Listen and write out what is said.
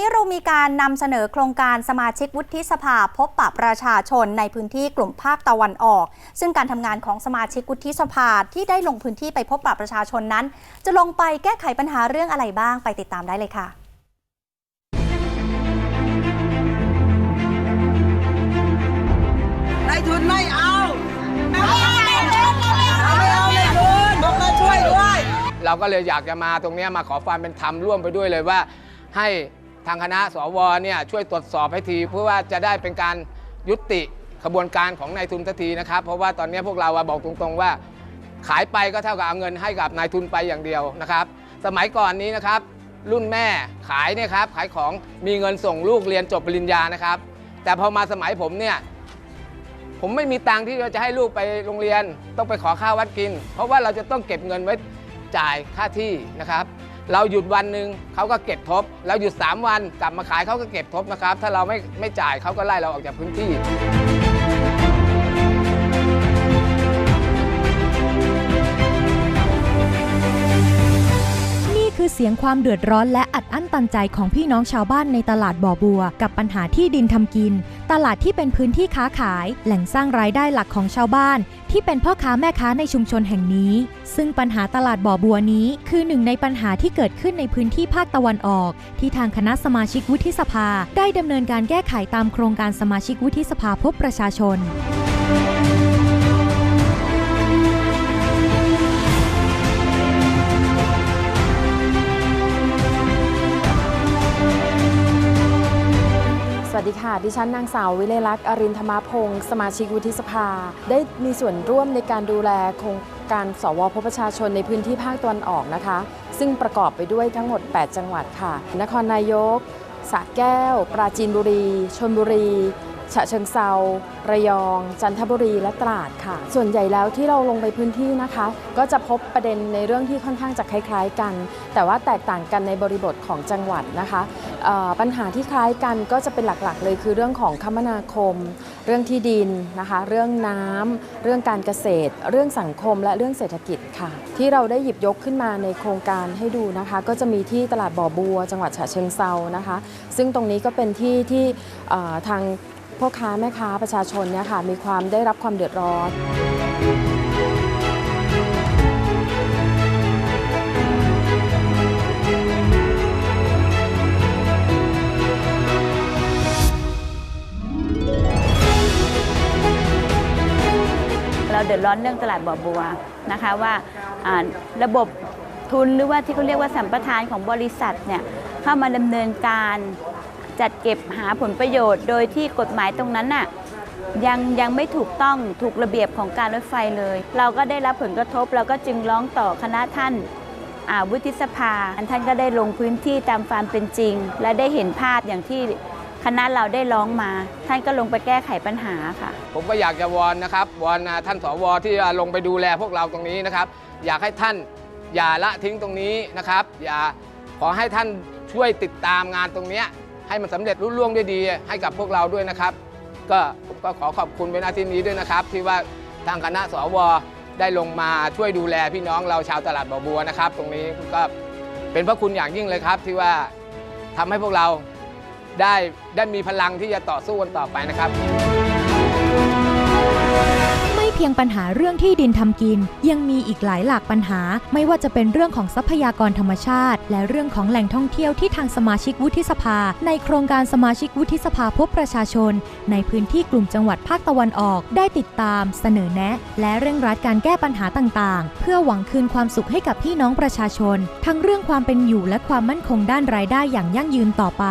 นี้เรามีการนำเสนอโครงการสมาชิกวุฒิสภาพบปะประชาชนในพื้นที่กลุ่มภาคตะวันออก ซึ่งการทำงานของสมาชิกวุฒิสภาที่ได้ลงพื้นที่ไปพบปะประชาชนนั้น จะลงไปแก้ไขปัญหาเรื่องอะไรบ้างไปติดตามได้เลยค่ะนายทุนไม่เอาไม่เอาไม่เอาไม่เอานายทุนบอกมาช่วยด้วยเราก็เลยอยากจะมาตรงเนี้ยมาขอความเป็นธรรมร่วมไปด้วยเลยว่าให้ทางคณะสวเนี่ยช่วยตรวจสอบให้ที เพื่อว่าจะได้เป็นการยุติขบวนการของนายทุนสักทีนะครับ เพราะว่าตอนนี้พวกเราบอกตรงๆว่า ขายไปก็เท่ากับเอาเงินให้กับนายทุนไปอย่างเดียวนะครับ สมัยก่อนนี้นะครับ รุ่นแม่ขายเนี่ยครับขายของมีเงินส่งลูกเรียนจบปริญญานะครับ แต่พอมาสมัยผมเนี่ยผมไม่มีตังค์ที่จะให้ลูกไปโรงเรียน ต้องไปขอข้าววัดกิน เพราะว่าเราจะต้องเก็บเงินไว้จ่ายค่าที่นะครับ เราหยุดวันหนึ่งเขาก็เก็บทบเราหยุด 3 วันกลับมาขายเขาก็เก็บทบนะครับ ถ้าเราไม่ไม่จ่ายเขาก็ไล่เราออกจากพื้นที่ สียงความเดือดร้อนและอัดอั้นตันใจของพี่น้องชาวบ้านในตลาดบ่อบัว กับปัญหาที่ดินทำกิน ตลาดที่เป็นพื้นที่ค้าขาย แหล่งสร้างรายได้หลักของชาวบ้าน ที่เป็นพ่อค้าแม่ค้าในชุมชนแห่งนี้ ซึ่งปัญหาตลาดบ่อบัวนี้ คือหนึ่งในปัญหาที่เกิดขึ้นในพื้นที่ภาคตะวันออก ที่ทางคณะสมาชิกวุฒิสภา ได้ดำเนินการแก้ไขตามโครงการสมาชิกวุฒิสภาพบประชาชน สวัสดีค่ะ ดิฉันนางสาววิเลลักษณ์อรินธรรมพงศ์สมาชิกวุฒิสภา ได้มีส่วนร่วมในการดูแลโครงการสวพบประชาชนในพื้นที่ภาคตะวันออกนะคะ ซึ่งประกอบไปด้วยทั้งหมด 8 จังหวัดค่ะ นครนายกสระแก้ว ปราจีนบุรี ชนบุรี ฉะเชิงเซา ระยอง จันทบุรีและตราดค่ะ ส่วนใหญ่แล้วที่เราลงไปพื้นที่นะคะ ก็จะพบประเด็นในเรื่องที่ค่อนข้างจะคล้าย ๆ กัน แต่ว่าแตกต่างกันในบริบทของจังหวัดนะคะปัญหาที่คล้ายกันก็จะเป็นหลักๆ เลยคือเรื่องของคมนาคม เรื่องที่ดินนะคะ เรื่องน้ำเรื่องการเกษตร เรื่องสังคมและเรื่องเศรษฐกิจค่ะ ที่เราได้หยิบยกขึ้นมาในโครงการให้ดูนะคะ ก็จะมีที่ตลาดบ่อบัว จังหวัดฉะเชิงเซานะคะ ซึ่งตรงนี้ก็เป็นที่ที่ทาง พ่อค้าแม่ค้าประชาชนเนี่ยค่ะมีความได้รับความเดือดร้อนเราเดือดร้อนเรื่องตลาดบ่อบัวนะคะว่าอ่าระบบทุนหรือว่าที่เขาเรียกว่าสัมปทานของบริษัทเนี่ยเข้ามาดำเนินการ จัดเก็บหาผลประโยชน์ โดยที่กฎหมายตรงนั้นน่ะยังยังไม่ถูกต้องถูกระเบียบของการรถไฟเลย เราก็ได้รับผลกระทบเราก็จึงร้องต่อคณะท่านอ่าวุฒิสภาท่านก็ได้ลงพื้นที่ตามความเป็นจริง และได้เห็นภาพอย่างที่คณะเราได้ร้องมา ท่านก็ลงไปแก้ไขปัญหาค่ะ ผมก็อยากจะวอนนะครับวอนท่านสวที่ลงไปดูแลพวกเราตรงนี้นะครับ อยากให้ท่านอย่าละทิ้งตรงนี้นะครับ อย่าขอให้ท่านช่วยติดตามงานตรงนี้ ให้มันสำเร็จรุ่ล่วงได้ดีให้กับพวกเราด้วยนะครับ ก็ผมก็ขอขอบคุณเป็นหน้าที่นี้ด้วยนะครับ ที่ว่าทางคณะสวได้ลงมาช่วยดูแลพี่น้องเราชาวตลาดบ่อบัวนะครับ ตรงนี้ก็เป็นพระคุณอย่างยิ่งเลยครับ ที่ว่าทำให้พวกเราได้ได้มีพลังที่จะต่อสู้กันต่อไปนะครับ พียงปัญหาเรื่องที่ดินทำกิน ยังมีอีกหลายหลากปัญหา ไม่ว่าจะเป็นเรื่องของทรัพยากรธรรมชาติ และเรื่องของแหล่งท่องเที่ยวที่ทางสมาชิกวุฒิสภา ในโครงการสมาชิกวุฒิสภาพบประชาชน ในพื้นที่กลุ่มจังหวัดภาคตะวันออก ได้ติดตาม เสนอแนะ และเร่งรัดการแก้ปัญหาต่างๆ เพื่อหวังคืนความสุขให้กับพี่น้องประชาชน ทั้งเรื่องความเป็นอยู่และความมั่นคงด้านรายได้อย่างยั่งยืนต่อไป